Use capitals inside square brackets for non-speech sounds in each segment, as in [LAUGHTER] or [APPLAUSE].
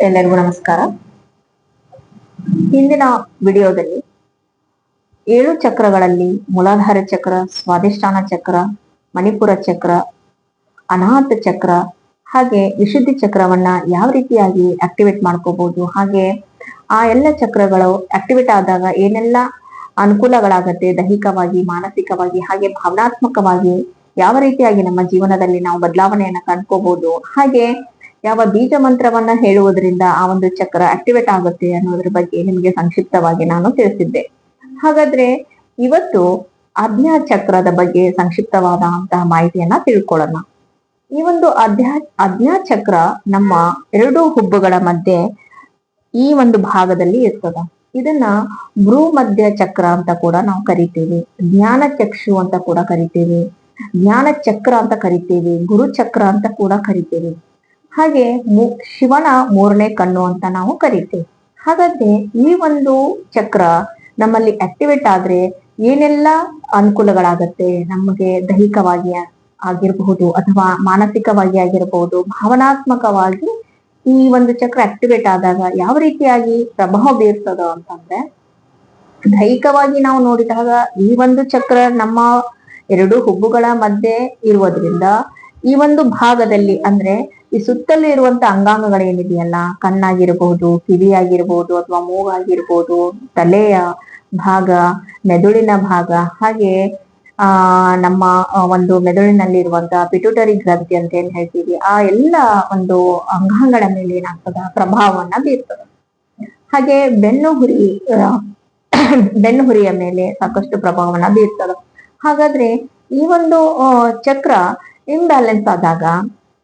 ಎಲ್ಲರಿಗೂ ನಮಸ್ಕಾರ. ಇಂದಿನ ವಿಡಿಯೋದಲ್ಲಿ ಏಳು ಚಕ್ರಗಳಲ್ಲಿ ಮೂಲಾಧಾರ ಚಕ್ರ ಸ್ವಾದಿಷ್ಠಾನ ಚಕ್ರ, ಮಣಿಪುರ ಚಕ್ರ, ಅನಾಥ ಚಕ್ರ ಹಾಗೆ ವಿಶುದ್ಧಿ ಚಕ್ರವನ್ನ ಯಾವ ರೀತಿಯಾಗಿ ಆಕ್ಟಿವೇಟ್ ಮಾಡ್ಕೋಬಹುದು ಹಾಗೆ ಆ ಎಲ್ಲ ಚಕ್ರಗಳು ಆಕ್ಟಿವೇಟ್ ಆದಾಗ ಏನೆಲ್ಲ ಅನುಕೂಲಗಳಾಗತ್ತೆ, ದೈಹಿಕವಾಗಿ, ಮಾನಸಿಕವಾಗಿ, ಹಾಗೆ ಭಾವನಾತ್ಮಕವಾಗಿ ಯಾವ ರೀತಿಯಾಗಿ ನಮ್ಮ ಜೀವನದಲ್ಲಿ ನಾವು ಬದಲಾವಣೆಯನ್ನ ಕಂಡ್ಕೋಬಹುದು ಹಾಗೆ ಯಾವ ಬೀಜ ಮಂತ್ರವನ್ನ ಹೇಳುವುದರಿಂದ ಆ ಒಂದು ಚಕ್ರ ಆಕ್ಟಿವೇಟ್ ಆಗುತ್ತೆ ಅನ್ನೋದ್ರ ಬಗ್ಗೆ ನಿಮಗೆ ಸಂಕ್ಷಿಪ್ತವಾಗಿ ನಾನು ತಿಳಿಸಿದ್ದೆ. ಹಾಗಾದ್ರೆ ಇವತ್ತು ಅಜ್ಞಾ ಚಕ್ರದ ಬಗ್ಗೆ ಸಂಕ್ಷಿಪ್ತವಾದಂತಹ ಮಾಹಿತಿಯನ್ನ ತಿಳ್ಕೊಳ್ಳೋಣ. ಈ ಒಂದು ಅಧ್ಯ ಅಜ್ಞಾ ಚಕ್ರ ನಮ್ಮ ಎರಡು ಹುಬ್ಬುಗಳ ಮಧ್ಯೆ ಈ ಒಂದು ಭಾಗದಲ್ಲಿ ಇರ್ತದ. ಇದನ್ನ ಭ್ರೂ ಮಧ್ಯ ಚಕ್ರ ಅಂತ ಕೂಡ ನಾವು ಕರಿತೀವಿ. ಜ್ಞಾನ ಚಕ್ಷು ಅಂತ ಕೂಡ ಕರಿತೀವಿ. ಜ್ಞಾನ ಚಕ್ರ ಅಂತ ಕರಿತೀವಿ. ಗುರು ಚಕ್ರ ಅಂತ ಕೂಡ ಕರಿತೀವಿ. ಹಾಗೆ ಶಿವನ ಮೂರನೇ ಕಣ್ಣು ಅಂತ ನಾವು ಕರಿತೀವಿ. ಹಾಗಾದ್ರೆ ಈ ಒಂದು ಚಕ್ರ ನಮ್ಮಲ್ಲಿ ಆಕ್ಟಿವೇಟ್ ಆದ್ರೆ ಏನೆಲ್ಲ ಅನುಕೂಲಗಳಾಗತ್ತೆ? ನಮಗೆ ದೈಹಿಕವಾಗಿ ಆಗಿರಬಹುದು ಅಥವಾ ಮಾನಸಿಕವಾಗಿ ಆಗಿರಬಹುದು ಭಾವನಾತ್ಮಕವಾಗಿ ಈ ಒಂದು ಚಕ್ರ ಆಕ್ಟಿವೇಟ್ ಆದಾಗ ಯಾವ ರೀತಿಯಾಗಿ ಪ್ರಭಾವ ಬೀರ್ತದ ಅಂತಂದ್ರೆ, ದೈಹಿಕವಾಗಿ ನಾವು ನೋಡಿದಾಗ ಈ ಒಂದು ಚಕ್ರ ನಮ್ಮ ಎರಡು ಹುಬ್ಬುಗಳ ಮಧ್ಯೆ ಇರುವುದರಿಂದ ಈ ಒಂದು ಭಾಗದಲ್ಲಿ ಅಂದ್ರೆ ಈ ಸುತ್ತಲೂ ಇರುವಂತ ಅಂಗಾಂಗಗಳೇನಿದೆಯಲ್ಲ ಕಿವಿ ಕಿವಿಯಾಗಿರ್ಬಹುದು ಅಥವಾ ಮೂಗಾಗಿರ್ಬಹುದು ತಲೆಯ ಭಾಗ, ಮೆದುಳಿನ ಭಾಗ, ಹಾಗೆ, ಆ, ನಮ್ಮ ಒಂದು ಮೆದುಳಿನಲ್ಲಿ ಇರುವಂತಹ ಪಿಟ್ಯೂಟರಿ ಗ್ರಂಥಿ ಅಂತ ಏನ್ ಹೇಳ್ತೀವಿ, ಆ ಎಲ್ಲ ಒಂದು ಅಂಗಾಂಗಗಳ ಮೇಲೆ ಏನಾಗ್ತದ ಪ್ರಭಾವವನ್ನ ಬೀರ್ತದೆ. ಹಾಗೆ ಬೆನ್ನು ಹುರಿ ಬೆನ್ನು ಹುರಿಯ ಮೇಲೆ ಸಾಕಷ್ಟು ಪ್ರಭಾವವನ್ನ ಬೀರ್ತದ. ಹಾಗಾದ್ರೆ ಈ ಒಂದು ಚಕ್ರ ಇಂಬ್ಯಾಲೆನ್ಸ್ ಆದಾಗ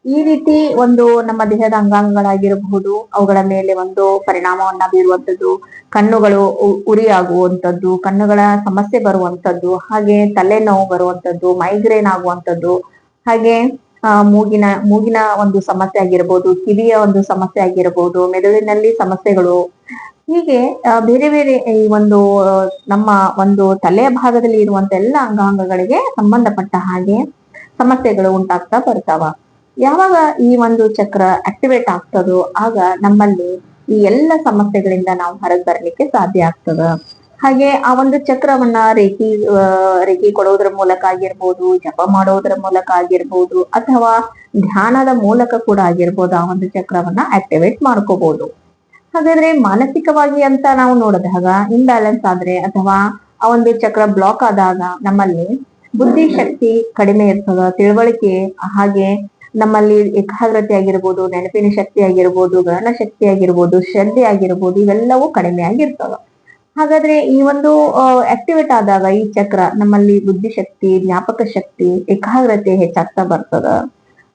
ಈ ರೀತಿ ಒಂದು ನಮ್ಮ ದೇಹದ ಅಂಗಾಂಗಗಳಾಗಿರಬಹುದು, ಅವುಗಳ ಮೇಲೆ ಒಂದು ಪರಿಣಾಮವನ್ನ ಬೀರುವಂತದ್ದು ಕಣ್ಣುಗಳು ಉ- ಉರಿಯಾಗುವಂತದ್ದು ಕಣ್ಣುಗಳ ಸಮಸ್ಯೆ ಬರುವಂತದ್ದು ಹಾಗೆ ತಲೆನೋವು ಬರುವಂತದ್ದು ಮೈಗ್ರೇನ್ ಆಗುವಂತದ್ದು ಹಾಗೆ ಮೂಗಿನ ಮೂಗಿನ ಒಂದು ಸಮಸ್ಯೆ ಆಗಿರಬಹುದು, ಕಿವಿಯ ಒಂದು ಸಮಸ್ಯೆ ಆಗಿರಬಹುದು, ಮೆದುಳಿನಲ್ಲಿ ಸಮಸ್ಯೆಗಳು. ಹೀಗೆ ಬೇರೆ ಬೇರೆ ಈ ಒಂದು ನಮ್ಮ ಒಂದು ತಲೆಯ ಭಾಗದಲ್ಲಿ ಇರುವಂತ ಎಲ್ಲ ಅಂಗಾಂಗಗಳಿಗೆ ಸಂಬಂಧಪಟ್ಟ ಹಾಗೆ ಸಮಸ್ಯೆಗಳು ಉಂಟಾಗ್ತಾ ಬರ್ತಾವ. ಯಾವಾಗ ಈ ಒಂದು ಚಕ್ರ ಆಕ್ಟಿವೇಟ್ ಆಗ್ತದೋ ಆಗ ನಮ್ಮಲ್ಲಿ ಈ ಎಲ್ಲ ಸಮಸ್ಯೆಗಳಿಂದ ನಾವು ಹೊರಗೆ ಬರ್ಲಿಕ್ಕೆ ಸಾಧ್ಯ ಆಗ್ತದ. ಹಾಗೆ ಆ ಒಂದು ಚಕ್ರವನ್ನ ರೇಖಿ ರೇಖಿ ಕೊಡೋದ್ರ ಮೂಲಕ ಆಗಿರ್ಬೋದು, ಜಪ ಮಾಡೋದ್ರ ಮೂಲಕ ಆಗಿರ್ಬೋದು, ಅಥವಾ ಧ್ಯಾನದ ಮೂಲಕ ಕೂಡ ಆಗಿರ್ಬೋದು ಆ ಒಂದು ಚಕ್ರವನ್ನ ಆಕ್ಟಿವೇಟ್ ಮಾಡ್ಕೋಬಹುದು ಹಾಗಾದ್ರೆ ಮಾನಸಿಕವಾಗಿ ಅಂತ ನಾವು ನೋಡಿದಾಗ ಇಂಬ್ಯಾಲೆನ್ಸ್ ಆದ್ರೆ ಅಥವಾ ಆ ಒಂದು ಚಕ್ರ ಬ್ಲಾಕ್ ಆದಾಗ ನಮ್ಮಲ್ಲಿ ಬುದ್ಧಿಶಕ್ತಿ ಕಡಿಮೆ ಇರ್ತದ, ತಿಳುವಳಿಕೆ ಹಾಗೆ ನಮ್ಮಲ್ಲಿ ಏಕಾಗ್ರತೆ ಆಗಿರ್ಬೋದು, ನೆನಪಿನ ಶಕ್ತಿ ಆಗಿರ್ಬೋದು, ಗಹನ ಶಕ್ತಿ ಆಗಿರ್ಬೋದು, ಶ್ರದ್ಧೆ ಆಗಿರ್ಬೋದು, ಇವೆಲ್ಲವೂ ಕಡಿಮೆ ಆಗಿರ್ತವ. ಹಾಗಾದ್ರೆ ಈ ಒಂದು ಆಕ್ಟಿವೇಟ್ ಆದಾಗ ಈ ಚಕ್ರ ನಮ್ಮಲ್ಲಿ ಬುದ್ಧಿಶಕ್ತಿ, ಜ್ಞಾಪಕ ಶಕ್ತಿ, ಏಕಾಗ್ರತೆ ಹೆಚ್ಚಾಗ್ತಾ ಬರ್ತದ.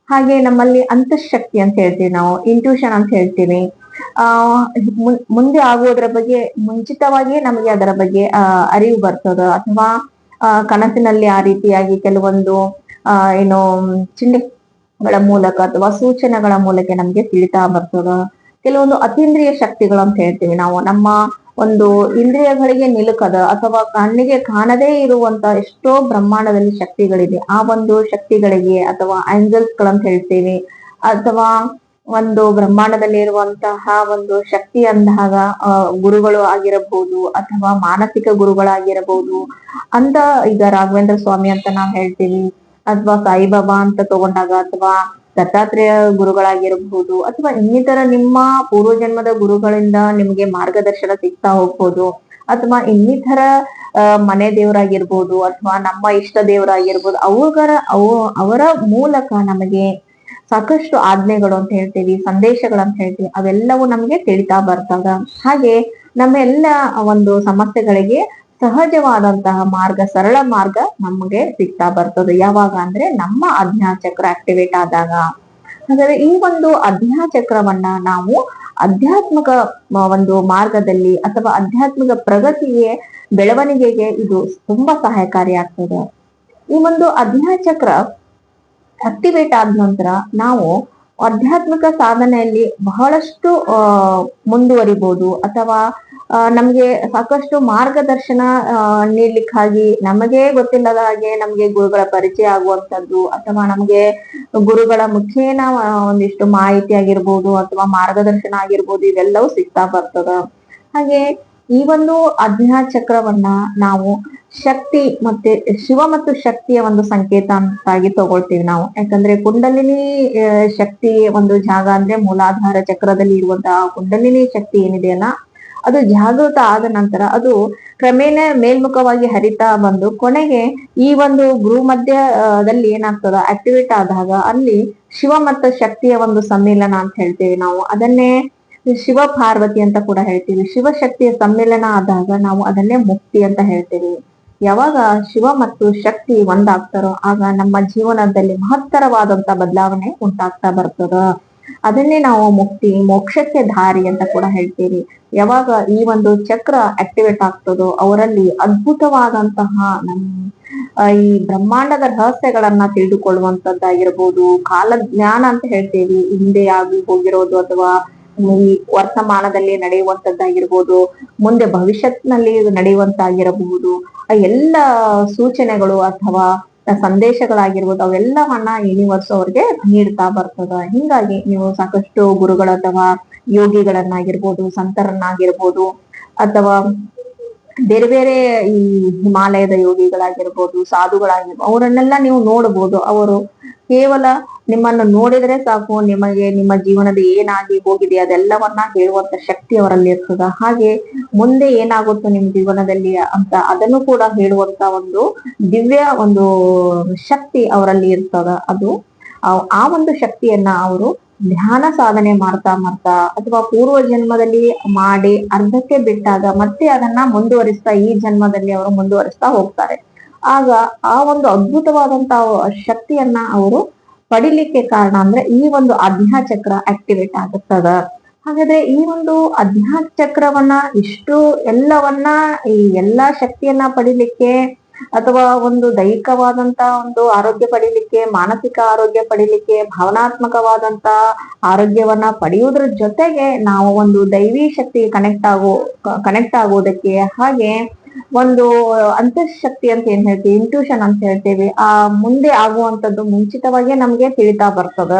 ಹಾಗೆ ನಮ್ಮಲ್ಲಿ ಅಂತಃಶಕ್ತಿ ಅಂತ ಹೇಳ್ತೀವಿ ನಾವು ಇಂಟ್ಯೂಷನ್ ಅಂತ ಹೇಳ್ತೀವಿ. ಆ ಮುಂದೆ ಆಗೋದ್ರ ಬಗ್ಗೆ, ಮುಂಚಿತವಾಗಿಯೇ ನಮಗೆ ಅದರ ಬಗ್ಗೆ ಅರಿವು ಬರ್ತದ. ಅಥವಾ ಕನಸಿನಲ್ಲಿ ಆ ರೀತಿಯಾಗಿ ಕೆಲವೊಂದು ಏನು ಏನು ಚಿಹ್ನೆಗಳ ಮೂಲಕ ಅಥವಾ ಸೂಚನೆಗಳ ಮೂಲಕ ನಮ್ಗೆ ತಿಳಿತಾ ಬರ್ತದ. ಕೆಲವೊಂದು ಅತೀಂದ್ರಿಯ ಶಕ್ತಿಗಳು ಅಂತ ಹೇಳ್ತೀವಿ ನಾವು. ನಮ್ಮ ಒಂದು ಇಂದ್ರಿಯಗಳಿಗೆ ನಿಲುಕದ ಅಥವಾ ಕಣ್ಣಿಗೆ ಕಾಣದೇ ಇರುವಂತ ಎಷ್ಟೋ ಬ್ರಹ್ಮಾಂಡದಲ್ಲಿ ಶಕ್ತಿಗಳಿದೆ. ಆ ಒಂದು ಶಕ್ತಿಗಳಿಗೆ ಅಥವಾ ಆಂಜಲ್ಸ್ ಗಳಂತ ಹೇಳ್ತೀವಿ. ಅಥವಾ ಒಂದು ಬ್ರಹ್ಮಾಂಡದಲ್ಲಿ ಇರುವಂತಹ ಒಂದು ಶಕ್ತಿ ಅಂದಾಗ ಗುರುಗಳು ಆಗಿರಬಹುದು ಅಥವಾ ಮಾನಸಿಕ ಗುರುಗಳಾಗಿರಬಹುದು. ಅಂತ ಈಗ ರಾಘವೇಂದ್ರ ಸ್ವಾಮಿ ಅಂತ ನಾವು ಹೇಳ್ತೀವಿ. ಅಥವಾ ಸಾಯಿಬಾಬಾ ಅಂತ ತಗೊಂಡಾಗ ಅಥವಾ ದತ್ತಾತ್ರೇಯ ಗುರುಗಳಾಗಿರಬಹುದು ಅಥವಾ ಇನ್ನಿತರ ನಿಮ್ಮ ಪೂರ್ವಜನ್ಮದ ಗುರುಗಳಿಂದ ನಿಮಗೆ ಮಾರ್ಗದರ್ಶನ ಸಿಗ್ತಾ ಹೋಗ್ಬೋದು ಅಥವಾ ಇನ್ನಿತರ ಮನೆ ದೇವರಾಗಿರ್ಬೋದು ಅಥವಾ ನಮ್ಮ ಇಷ್ಟ ದೇವರಾಗಿರ್ಬೋದು ಅವುಗಳ ಅವು, ಅವರ ಮೂಲಕ ನಮಗೆ ಸಾಕಷ್ಟು ಆಜ್ಞೆಗಳು ಅಂತ ಹೇಳ್ತೀವಿ, ಸಂದೇಶಗಳು ಅಂತ ಹೇಳ್ತೀವಿ, ಅವೆಲ್ಲವೂ ನಮಗೆ ತಿಳಿತಾ ಬರ್ತಾವ ಹಾಗೆ ನಮ್ಮೆಲ್ಲ ಒಂದು ಸಮಸ್ಯೆಗಳಿಗೆ ಸಹಜವಾದಂತಹ ಮಾರ್ಗ, ಸರಳ ಮಾರ್ಗ ನಮಗೆ ಸಿಗ್ತಾ ಬರ್ತದೆ. ಯಾವಾಗ ಅಂದ್ರೆ ನಮ್ಮ ಅಜ್ಞಾ ಚಕ್ರ ಆಕ್ಟಿವೇಟ್ ಆದಾಗ. ಹಾಗಾದ್ರೆ ಈ ಒಂದು ಅಜ್ಞಾ ಚಕ್ರವನ್ನ ನಾವು ಆಧ್ಯಾತ್ಮಿಕ ಒಂದು ಮಾರ್ಗದಲ್ಲಿ ಅಥವಾ ಆಧ್ಯಾತ್ಮಿಕ ಪ್ರಗತಿಗೆ, ಬೆಳವಣಿಗೆಗೆ ಇದು ತುಂಬಾ ಸಹಾಯಕಾರಿ ಆಗ್ತದೆ ಈ ಒಂದು ಅಜ್ಞಾ ಚಕ್ರ ಆಕ್ಟಿವೇಟ್ ಆದ ನಂತರ ನಾವು ಆಧ್ಯಾತ್ಮಿಕ ಸಾಧನೆಯಲ್ಲಿ ಬಹಳಷ್ಟು ಮುಂದುವರಿಬಹುದು ಅಥವಾ ನಮ್ಗೆ ಸಾಕಷ್ಟು ಮಾರ್ಗದರ್ಶನ ನೀಡ್ಲಿಕ್ಕಾಗಿ ನಮಗೆ ಗೊತ್ತಿಲ್ಲದ ಹಾಗೆ ನಮ್ಗೆ ಗುರುಗಳ ಪರಿಚಯ ಆಗುವಂತದ್ದು ಅಥವಾ ನಮ್ಗೆ ಗುರುಗಳ ಮುಖೇನ ಒಂದಿಷ್ಟು ಮಾಹಿತಿ ಆಗಿರ್ಬೋದು ಅಥವಾ ಮಾರ್ಗದರ್ಶನ ಆಗಿರ್ಬೋದು ಇವೆಲ್ಲವೂ ಸಿಗ್ತಾ ಬರ್ತದ. ಹಾಗೆ ಈ ಒಂದು ಅಜ್ಞಾ ಚಕ್ರವನ್ನ ನಾವು ಶಕ್ತಿ ಮತ್ತೆ ಶಿವ ಮತ್ತು ಶಕ್ತಿಯ ಒಂದು ಸಂಕೇತ ಅಂತಾಗಿ ತಗೊಳ್ತೀವಿ ನಾವು. ಯಾಕಂದ್ರೆ ಕುಂಡಲಿನಿ ಶಕ್ತಿ ಒಂದು ಜಾಗ ಅಂದ್ರೆ ಮೂಲಾಧಾರ ಚಕ್ರದಲ್ಲಿ ಇರುವಂತಹ ಕುಂಡಲಿನಿ ಶಕ್ತಿ ಏನಿದೆಯಲ್ಲ ಅದು ಜಾಗೃತ ಆದ ನಂತರ ಅದು ಕ್ರಮೇಣ ಮೇಲ್ಮುಖವಾಗಿ ಹರಿತಾ ಬಂದು ಕೊನೆಗೆ ಈ ಒಂದು ಗುರು ಮಧ್ಯದಲ್ಲಿ ಏನಾಗ್ತದ ಆಕ್ಟಿವೇಟ್ ಆದಾಗ ಅಲ್ಲಿ ಶಿವ ಮತ್ತು ಶಕ್ತಿಯ ಒಂದು ಸಮ್ಮಿಲನ ಅಂತ ಹೇಳ್ತೇವೆ ನಾವು. ಅದನ್ನೇ ಶಿವ ಪಾರ್ವತಿ ಅಂತ ಕೂಡ ಹೇಳ್ತೀವಿ. ಶಿವಶಕ್ತಿಯ ಸಮ್ಮಿಲನ ಆದಾಗ ನಾವು ಅದನ್ನೇ ಮುಕ್ತಿ ಅಂತ ಹೇಳ್ತೇವೆ. ಯಾವಾಗ ಶಿವ ಮತ್ತು ಶಕ್ತಿ ಒಂದಾಗ್ತಾರೋ ಆಗ ನಮ್ಮ ಜೀವನದಲ್ಲಿ ಮಹತ್ತರವಾದಂತ ಬದಲಾವಣೆ ಉಂಟಾಗ್ತಾ ಬರ್ತದ. ಅದನ್ನೇ ನಾವು ಮುಕ್ತಿ, ಮೋಕ್ಷಕ್ಕೆ ದಾರಿ ಅಂತ ಕೂಡ ಹೇಳ್ತೀವಿ ಯಾವಾಗ ಈ ಒಂದು ಚಕ್ರ ಆಕ್ಟಿವೇಟ್ ಆಗ್ತದೋ ಅವರಲ್ಲಿ ಅದ್ಭುತವಾದಂತಹ ನಮ್ಮ ಈ ಬ್ರಹ್ಮಾಂಡದ ರಹಸ್ಯಗಳನ್ನ ತಿಳಿದುಕೊಳ್ಳುವಂತದ್ದಾಗಿರ್ಬೋದು ಕಾಲ ಜ್ಞಾನ ಅಂತ ಹೇಳ್ತೇವಿ ಹಿಂದೆ ಆಗಿ ಹೋಗಿರೋದು ಅಥವಾ ಈ ವರ್ತಮಾನದಲ್ಲಿ ನಡೆಯುವಂತದ್ದಾಗಿರ್ಬೋದು, ಮುಂದೆ ಭವಿಷ್ಯತ್ನಲ್ಲಿ ನಡೆಯುವಂತಾಗಿರಬಹುದು. ಆ ಎಲ್ಲ ಸೂಚನೆಗಳು ಅಥವಾ ಸಂದೇಶಗಳಾಗಿರ್ಬೋದು, ಅವೆಲ್ಲವನ್ನ ಯೂನಿವರ್ಸ್ ಅವ್ರಿಗೆ ನೀಡ್ತಾ ಬರ್ತದ. ಹಿಂಗಾಗಿ ನೀವು ಸಾಕಷ್ಟು ಗುರುಗಳ ಅಥವಾ ಯೋಗಿಗಳನ್ನಾಗಿರ್ಬೋದು, ಸಂತರನ್ನಾಗಿರ್ಬೋದು, ಅಥವಾ ಬೇರೆ ಬೇರೆ ಈ ಹಿಮಾಲಯದ ಯೋಗಿಗಳಾಗಿರ್ಬೋದು ಸಾಧುಗಳಾಗಿರ್ಬೋದು ಅವರನ್ನೆಲ್ಲ ನೀವು ನೋಡಬಹುದು ಅವರು ಕೇವಲ ನಿಮ್ಮನ್ನು ನೋಡಿದ್ರೆ ಸಾಕು, ನಿಮಗೆ ನಿಮ್ಮ ಜೀವನದ ಏನಾಗಿ ಹೋಗಿದೆ ಅದೆಲ್ಲವನ್ನ ಹೇಳುವಂತ ಶಕ್ತಿ ಅವರಲ್ಲಿ ಇರ್ತದ. ಹಾಗೆ ಮುಂದೆ ಏನಾಗುತ್ತೋ ನಿಮ್ಮ ಜೀವನದಲ್ಲಿ ಅಂತ ಅದನ್ನು ಕೂಡ ಹೇಳುವಂತ ಒಂದು ದಿವ್ಯ ಒಂದು ಶಕ್ತಿ ಅವರಲ್ಲಿ ಇರ್ತದ. ಅದು ಆ- ಒಂದು ಶಕ್ತಿಯನ್ನ ಅವರು ಧ್ಯಾನ ಸಾಧನೆ ಮಾಡ್ತಾ ಮಾಡ್ತಾ ಅಥವಾ ಪೂರ್ವ ಜನ್ಮದಲ್ಲಿ ಮಾಡಿ ಅರ್ಧಕ್ಕೆ ಬಿಟ್ಟಾಗ ಮತ್ತೆ ಅದನ್ನ ಮುಂದುವರಿಸ್ತಾ ಈ ಜನ್ಮದಲ್ಲಿ ಅವರು ಮುಂದುವರಿಸ್ತಾ ಹೋಗ್ತಾರೆ. ಆಗ ಆ ಒಂದು ಅದ್ಭುತವಾದಂತ ಶಕ್ತಿಯನ್ನ ಅವರು ಪಡಿಲಿಕ್ಕೆ ಕಾರಣ ಅಂದ್ರೆ ಈ ಒಂದು ಅಧ್ಯಾ ಚಕ್ರ ಆಕ್ಟಿವೇಟ್ ಆಗುತ್ತದ. ಹಾಗಾದ್ರೆ ಈ ಒಂದು ಅಧ್ಯಾ ಚಕ್ರವನ್ನ ಇಷ್ಟು ಎಲ್ಲವನ್ನ ಈ ಎಲ್ಲಾ ಶಕ್ತಿಯನ್ನ ಪಡಿಲಿಕ್ಕೆ ಅಥವಾ ಒಂದು ದೈಹಿಕವಾದಂತ ಒಂದು ಆರೋಗ್ಯ ಪಡಿಲಿಕ್ಕೆ, ಮಾನಸಿಕ ಆರೋಗ್ಯ ಪಡಿಲಿಕ್ಕೆ, ಭಾವನಾತ್ಮಕವಾದಂತ ಆರೋಗ್ಯವನ್ನ ಪಡೆಯುವುದ್ರ ಜೊತೆಗೆ ನಾವು ಒಂದು ದೈವಿ ಶಕ್ತಿ ಕನೆಕ್ಟ್ ಆಗೋ ಕನೆಕ್ಟ್ ಆಗೋದಕ್ಕೆ ಹಾಗೆ ಒಂದು ಅಂತಃಶಕ್ತಿ ಅಂತ ಏನ್ ಹೇಳ್ತೀವಿ? ಇಂಟ್ಯೂಷನ್ ಅಂತ ಹೇಳ್ತೇವೆ. ಆ, ಮುಂದೆ ಆಗುವಂತದ್ದು ಮುಂಚಿತವಾಗಿ ನಮ್ಗೆ ತಿಳಿತಾ ಬರ್ತದ.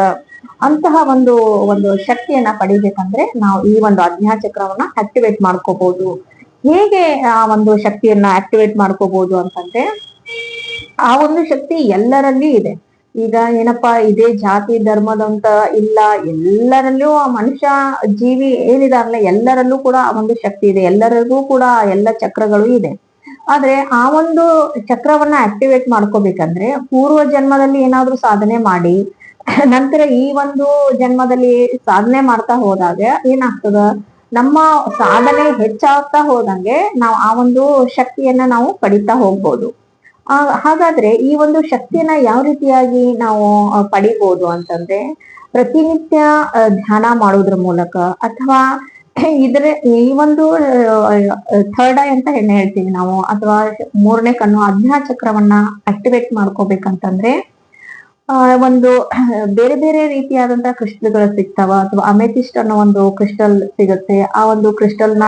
ಅಂತಹ ಒಂದು ಒಂದು ಶಕ್ತಿಯನ್ನ ಪಡಿಬೇಕಂದ್ರೆ ನಾವು ಈ ಒಂದು ಅಜ್ಞಾ ಚಕ್ರವನ್ನ ಆಕ್ಟಿವೇಟ್ ಮಾಡ್ಕೋಬಹುದು ಹೇಗೆ ಆ ಒಂದು ಶಕ್ತಿಯನ್ನ ಆಕ್ಟಿವೇಟ್ ಮಾಡ್ಕೋಬಹುದು ಅಂತಂದ್ರೆ, ಆ ಒಂದು ಶಕ್ತಿ ಎಲ್ಲರಲ್ಲಿ ಇದೆ. ಈಗ ಏನಪ್ಪಾ, ಇದೇ ಜಾತಿ ಧರ್ಮದಂತ ಇಲ್ಲ. ಎಲ್ಲರಲ್ಲೂ ಆ ಮನುಷ್ಯ ಜೀವಿ ಏನಿದಾರಲ್ಲ ಎಲ್ಲರಲ್ಲೂ ಕೂಡ ಆ ಒಂದು ಶಕ್ತಿ ಇದೆ. ಎಲ್ಲರಿಗೂ ಕೂಡ ಎಲ್ಲ ಚಕ್ರಗಳು ಇದೆ. ಆದ್ರೆ ಆ ಒಂದು ಚಕ್ರವನ್ನ ಆಕ್ಟಿವೇಟ್ ಮಾಡ್ಕೋಬೇಕಂದ್ರೆ ಪೂರ್ವ ಜನ್ಮದಲ್ಲಿ ಏನಾದ್ರೂ ಸಾಧನೆ ಮಾಡಿ, ನಂತರ ಈ ಒಂದು ಜನ್ಮದಲ್ಲಿ ಸಾಧನೆ ಮಾಡ್ತಾ ಹೋದಾಗ ಏನಾಗ್ತದ? ನಮ್ಮ ಸಾಧನೆ ಹೆಚ್ಚಾಗ್ತಾ ಹೋದಂಗೆ ನಾವು ಆ ಒಂದು ಶಕ್ತಿಯನ್ನ ನಾವು ಪಡಿತಾ ಹೋಗ್ಬೋದು. ಆ, ಹಾಗಾದ್ರೆ ಈ ಒಂದು ಶಕ್ತಿಯನ್ನ ಯಾವ ರೀತಿಯಾಗಿ ನಾವು ಪಡಿಬಹುದು ಅಂತಂದ್ರೆ ಪ್ರತಿನಿತ್ಯ ಧ್ಯಾನ ಮಾಡೋದ್ರ ಮೂಲಕ ಅಥವಾ [CLEARS THROAT] ಇದ್ರ, ಈ ಒಂದು ಥರ್ಡ್ ಐ ಅಂತ ಹೆಣ್ಣೆ ಹೇಳ್ತೀವಿ ನಾವು, ಅಥವಾ ಮೂರನೇ ಕಣ್ಣು ಅಜ್ಞಾ ಚಕ್ರವನ್ನ ಆಕ್ಟಿವೇಟ್ ಮಾಡ್ಕೋಬೇಕಂತಂದ್ರೆ ಒಂದು [CLEARS THROAT] ಬೇರೆ ಬೇರೆ ರೀತಿಯಾದಂತಹ ಕ್ರಿಸ್ಟಲ್ಗಳು ಸಿಗ್ತಾವ, ಅಥವಾ ಅಮೆಥಿಸ್ಟ್ ಅನ್ನೋ ಒಂದು ಕ್ರಿಸ್ಟಲ್ ಸಿಗುತ್ತೆ, ಆ ಒಂದು ಕ್ರಿಸ್ಟಲ್ನ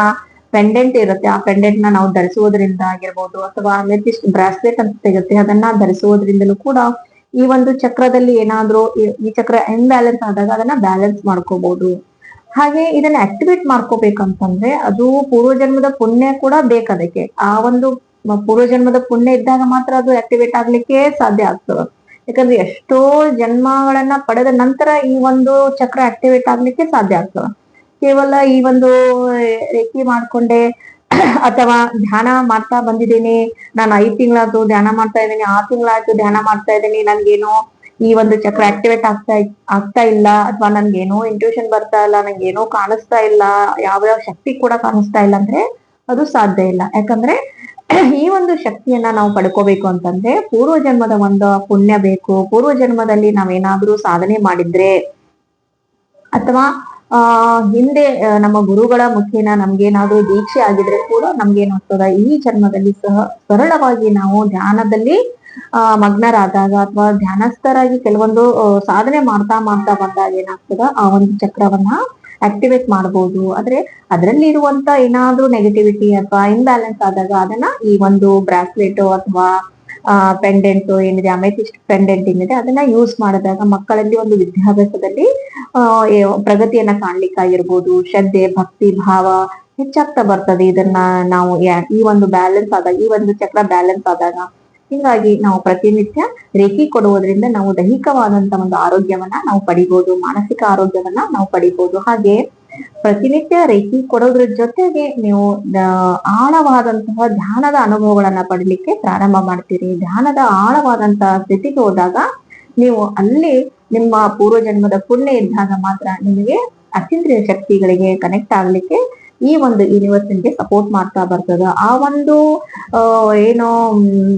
ಪೆಂಡೆಂಟ್ ಇರುತ್ತೆ. ಆ ಪೆಂಡೆಂಟ್ನ ನಾವು ಧರಿಸುವುದರಿಂದ ಆಗಿರ್ಬೋದು ಅಥವಾ ನಿರ್ದಿಷ್ಟ ಬ್ರಾಸ್ಲೆಟ್ ಅಂತ ಸಿಗುತ್ತೆ ಅದನ್ನ ಧರಿಸುವುದರಿಂದಲೂ ಕೂಡ ಈ ಒಂದು ಚಕ್ರದಲ್ಲಿ ಏನಾದ್ರೂ ಈ- ಚಕ್ರ ಇನ್ಬ್ಯಾಲೆನ್ಸ್ ಆದಾಗ ಅದನ್ನ ಬ್ಯಾಲೆನ್ಸ್ ಮಾಡ್ಕೋಬಹುದು ಹಾಗೆ ಇದನ್ನ ಆಕ್ಟಿವೇಟ್ ಮಾಡ್ಕೋಬೇಕಂತಂದ್ರೆ ಅದು ಪೂರ್ವಜನ್ಮದ ಪುಣ್ಯ ಕೂಡ ಬೇಕದಕ್ಕೆ ಆ ಒಂದು ಪೂರ್ವಜನ್ಮದ ಪುಣ್ಯ ಇದ್ದಾಗ ಮಾತ್ರ ಅದು ಆಕ್ಟಿವೇಟ್ ಆಗ್ಲಿಕ್ಕೆ ಸಾಧ್ಯ ಆಗ್ತದೆ. ಯಾಕಂದ್ರೆ ಎಷ್ಟೋ ಜನ್ಮಗಳನ್ನ ಪಡೆದ ನಂತರ ಈ ಒಂದು ಚಕ್ರ ಆಕ್ಟಿವೇಟ್ ಆಗ್ಲಿಕ್ಕೆ ಸಾಧ್ಯ ಆಗ್ತದೆ. ಕೇವಲ ಈ ಒಂದು ರೇಖೆ ಮಾಡ್ಕೊಂಡೆ, ಅಥವಾ ಧ್ಯಾನ ಮಾಡ್ತಾ ಬಂದಿದ್ದೀನಿ. ನಾನು ಐದ್ ತಿಂಗಳಾಯ್ತು ಧ್ಯಾನ ಮಾಡ್ತಾ ಇದ್ದೀನಿ, ಆರು ತಿಂಗಳಾಯ್ತು ಧ್ಯಾನ ಮಾಡ್ತಾ ಇದ್ದೀನಿ. ನನ್ಗೇನೋ ಈ ಒಂದು ಚಕ್ರ ಆಕ್ಟಿವೇಟ್ ಆಗ್ತಾ ಆಗ್ತಾ ಇಲ್ಲ, ಅಥವಾ ನನ್ಗೇನೋ ಇಂಟ್ಯೂಷನ್ ಬರ್ತಾ ಇಲ್ಲ, ನಂಗೇನೋ ಕಾಣಿಸ್ತಾ ಇಲ್ಲ ಯಾವ ಯಾವ ಶಕ್ತಿ ಕೂಡ ಕಾಣಿಸ್ತಾ ಇಲ್ಲ ಅಂದ್ರೆ ಅದು ಸಾಧ್ಯ ಇಲ್ಲ. ಯಾಕಂದ್ರೆ ಈ ಒಂದು ಶಕ್ತಿಯನ್ನ ನಾವು ಪಡ್ಕೋಬೇಕು ಅಂತಂದ್ರೆ ಪೂರ್ವ ಜನ್ಮದ ಒಂದು ಪುಣ್ಯ ಬೇಕು. ಪೂರ್ವ ಜನ್ಮದಲ್ಲಿ ನಾವೇನಾದ್ರೂ ಸಾಧನೆ ಮಾಡಿದ್ರೆ, ಅಥವಾ ಆ, ಹಿಂದೆ ನಮ್ಮ ಗುರುಗಳ ಮುಖೇನ ನಮ್ಗೇನಾದ್ರೂ ದೀಕ್ಷೆ ಆಗಿದ್ರೆ ಕೂಡ ನಮ್ಗೇನಾಗ್ತದ ಈ ಜನ್ಮದಲ್ಲಿ ಸಹ ಸರಳವಾಗಿ ನಾವು ಧ್ಯಾನದಲ್ಲಿ, ಆ, ಮಗ್ನರಾದಾಗ ಅಥವಾ ಧ್ಯಾನಸ್ಥರಾಗಿ ಕೆಲವೊಂದು ಸಾಧನೆ ಮಾಡ್ತಾ ಮಾಡ್ತಾ ಬಂದಾಗ ಏನಾಗ್ತದ? ಆ ಒಂದು ಚಕ್ರವನ್ನ ಆಕ್ಟಿವೇಟ್ ಮಾಡಬಹುದು ಆದ್ರೆ ಅದರಲ್ಲಿ ಇರುವಂತ ಏನಾದ್ರೂ ನೆಗೆಟಿವಿಟಿ ಅಥವಾ ಇಂಬ್ಯಾಲೆನ್ಸ್ ಆದಾಗ ಅದನ್ನ ಈ ಒಂದು ಬ್ರಾಸ್ಲೆಟ್ ಅಥವಾ ಪೆಂಡೆಂಟ್ ಏನಿದೆ ಅಮೆಥಿಸ್ಟ್ ಪೆಂಡೆಂಟ್ ಏನಿದೆ, ಅದನ್ನ ಯೂಸ್ ಮಾಡಿದಾಗ ಮಕ್ಕಳಲ್ಲಿ ಒಂದು ವಿದ್ಯಾಭ್ಯಾಸದಲ್ಲಿ ಪ್ರಗತಿಯನ್ನ ಕಾಣ್ಲಿಕ್ಕಾಗಿರ್ಬೋದು, ಶ್ರದ್ಧೆ, ಭಕ್ತಿ, ಭಾವ ಹೆಚ್ಚಾಗ್ತಾ ಬರ್ತದೆ. ಇದನ್ನ ನಾವು ಈ ಒಂದು ಬ್ಯಾಲೆನ್ಸ್ ಆದಾಗ, ಈ ಒಂದು ಚಕ್ರ ಬ್ಯಾಲೆನ್ಸ್ ಆದಾಗ ಹೀಗಾಗಿ ನಾವು ಪ್ರತಿನಿತ್ಯ ರೇಖಿ ಕೊಡುವುದರಿಂದ ನಾವು ದೈಹಿಕವಾದಂತ ಒಂದು ಆರೋಗ್ಯವನ್ನ ನಾವು ಪಡಿಬಹುದು ಮಾನಸಿಕ ಆರೋಗ್ಯವನ್ನ ನಾವು ಪಡಿಬಹುದು ಹಾಗೆ ಪ್ರತಿನಿತ್ಯ ರೇಖಿ ಕೊಡೋದ್ರ ಜೊತೆಗೆ ನೀವು ಆಳವಾದಂತಹ ಧ್ಯಾನದ ಅನುಭವಗಳನ್ನ ಪಡಲಿಕ್ಕೆ ಪ್ರಾರಂಭ ಮಾಡ್ತೀರಿ. ಧ್ಯಾನದ ಆಳವಾದಂತಹ ಸ್ಥಿತಿಗೆ ಹೋದಾಗ ನೀವು ಅಲ್ಲಿ ನಿಮ್ಮ ಪೂರ್ವಜನ್ಮದ ಪುಣ್ಯ ಇದ್ದಾಗ ಮಾತ್ರ ನಿಮಗೆ ಅತೀಂದ್ರಿಯ ಶಕ್ತಿಗಳಿಗೆ ಕನೆಕ್ಟ್ ಆಗ್ಲಿಕ್ಕೆ ಈ ಒಂದು ಯೂನಿವರ್ಸ್ ನಿಮಗೆ ಸಪೋರ್ಟ್ ಮಾಡ್ತಾ ಬರ್ತದ. ಆ ಒಂದು ಏನೋ,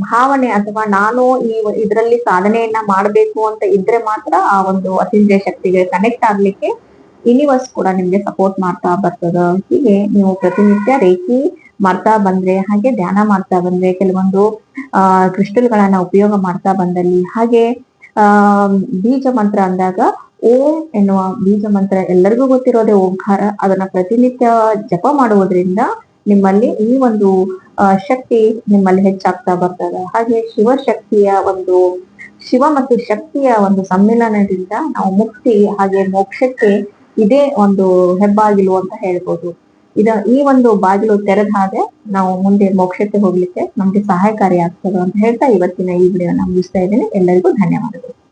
ಭಾವನೆ ಅಥವಾ ನಾನು ಈ ಇದರಲ್ಲಿ ಸಾಧನೆಯನ್ನ ಮಾಡಬೇಕು ಅಂತ ಇದ್ರೆ ಮಾತ್ರ ಆ ಒಂದು ಅತೀಂದ್ರಿಯ ಶಕ್ತಿಗೆ ಕನೆಕ್ಟ್ ಆಗ್ಲಿಕ್ಕೆ ಯೂನಿವರ್ಸ್ ಕೂಡ ನಿಮ್ಗೆ ಸಪೋರ್ಟ್ ಮಾಡ್ತಾ ಬರ್ತದ. ಹೀಗೆ ನೀವು ಪ್ರತಿನಿತ್ಯ ರೇಖಿ ಮಾಡ್ತಾ ಬಂದ್ರೆ, ಹಾಗೆ ಧ್ಯಾನ ಮಾಡ್ತಾ ಬಂದ್ರೆ, ಕೆಲವೊಂದು, ಆ ಕ್ರಿಸ್ಟಲ್ಗಳನ್ನ ಉಪಯೋಗ ಮಾಡ್ತಾ ಬಂದಲ್ಲಿ, ಹಾಗೆ, ಆ, ಬೀಜ ಮಂತ್ರ ಅಂದಾಗ ಓಂ ಎನ್ನುವ ಬೀಜ ಮಂತ್ರ ಎಲ್ಲರಿಗೂ ಗೊತ್ತಿರೋದೇ ಓಂಕಾರ. ಅದನ್ನ ಪ್ರತಿನಿತ್ಯ ಜಪ ಮಾಡುವುದರಿಂದ ನಿಮ್ಮಲ್ಲಿ ಈ ಒಂದು ಶಕ್ತಿ ನಿಮ್ಮಲ್ಲಿ ಹೆಚ್ಚಾಗ್ತಾ ಬರ್ತದೆ. ಹಾಗೆ ಶಿವಶಕ್ತಿಯ ಒಂದು, ಶಿವ ಮತ್ತು ಶಕ್ತಿಯ ಒಂದು ಸಮ್ಮಿಲನದಿಂದ ನಾವು ಮುಕ್ತಿ, ಹಾಗೆ ಮೋಕ್ಷಕ್ಕೆ ಇದೇ ಒಂದು ಹೆಬ್ಬಾಗಿಲು ಅಂತ ಹೇಳ್ಬೋದು. ಇದ, ಈ ಒಂದು ಬಾಗಿಲು ತೆರೆದ ಹಾಗೆ ನಾವು ಮುಂದೆ ಮೋಕ್ಷಕ್ಕೆ ಹೋಗ್ಲಿಕ್ಕೆ ನಮ್ಗೆ ಸಹಾಯಕಾರಿ ಆಗ್ತದೆ ಅಂತ ಹೇಳ್ತಾ ಇವತ್ತಿನ ಈ ವಿಡಿಯೋನ ಮುಗಿಸ್ತಾ ಇದ್ದೀನಿ. ಎಲ್ಲರಿಗೂ ಧನ್ಯವಾದಗಳು.